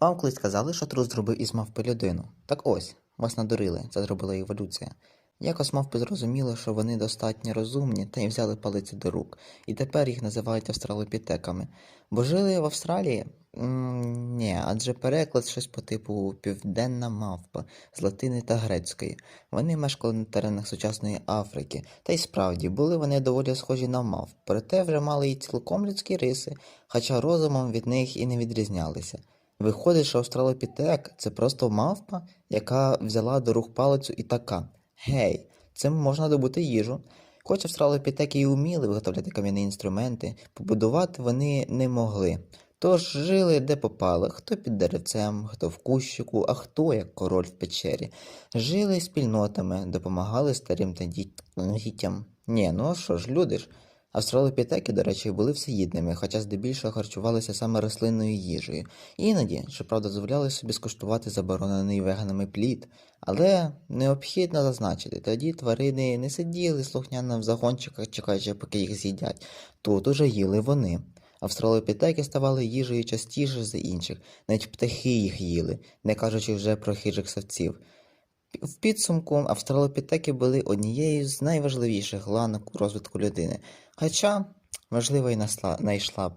Вам колись сказали, що трус зробив із мавпи людину. Так ось, вас надурили, це зробила еволюція. Якось мавпи зрозуміли, що вони достатньо розумні, та й взяли палиці до рук, і тепер їх називають австралопітеками. Бо жили в Австралії? м ні, адже переклад щось по типу південна мавпа з латини та грецької. Вони мешкали на теренах сучасної Африки, та й справді були вони доволі схожі на мавп, проте вже мали й цілком людські риси, хоча розумом від них і не відрізнялися. Виходить, що австралопітек це просто мавпа, яка взяла до рук палицю і така. Гей, цим можна добути їжу. Хоч австралопітеки і вміли виготовляти кам'яні інструменти, побудувати вони не могли. Тож жили де попало, хто під деревцем, хто в кущику, а хто як король в печері. Жили спільнотами, допомагали старим та дітям. Ні, ну а що ж, люди ж. Австралопітеки, до речі, були всеїдними, хоча здебільшого харчувалися саме рослинною їжею. Іноді, щоправда, дозволяли собі скуштувати заборонений веганами плід, але необхідно зазначити, тоді тварини не сиділи слухняно в загончиках, чекаючи, поки їх з'їдять. Тут уже їли вони. Австралопітеки ставали їжею частіше за інших, навіть птахи їх їли, не кажучи вже про хижих савців. В підсумку австралопітеки були однією з найважливіших ланок у розвитку людини, хоча, можливо, і знайшла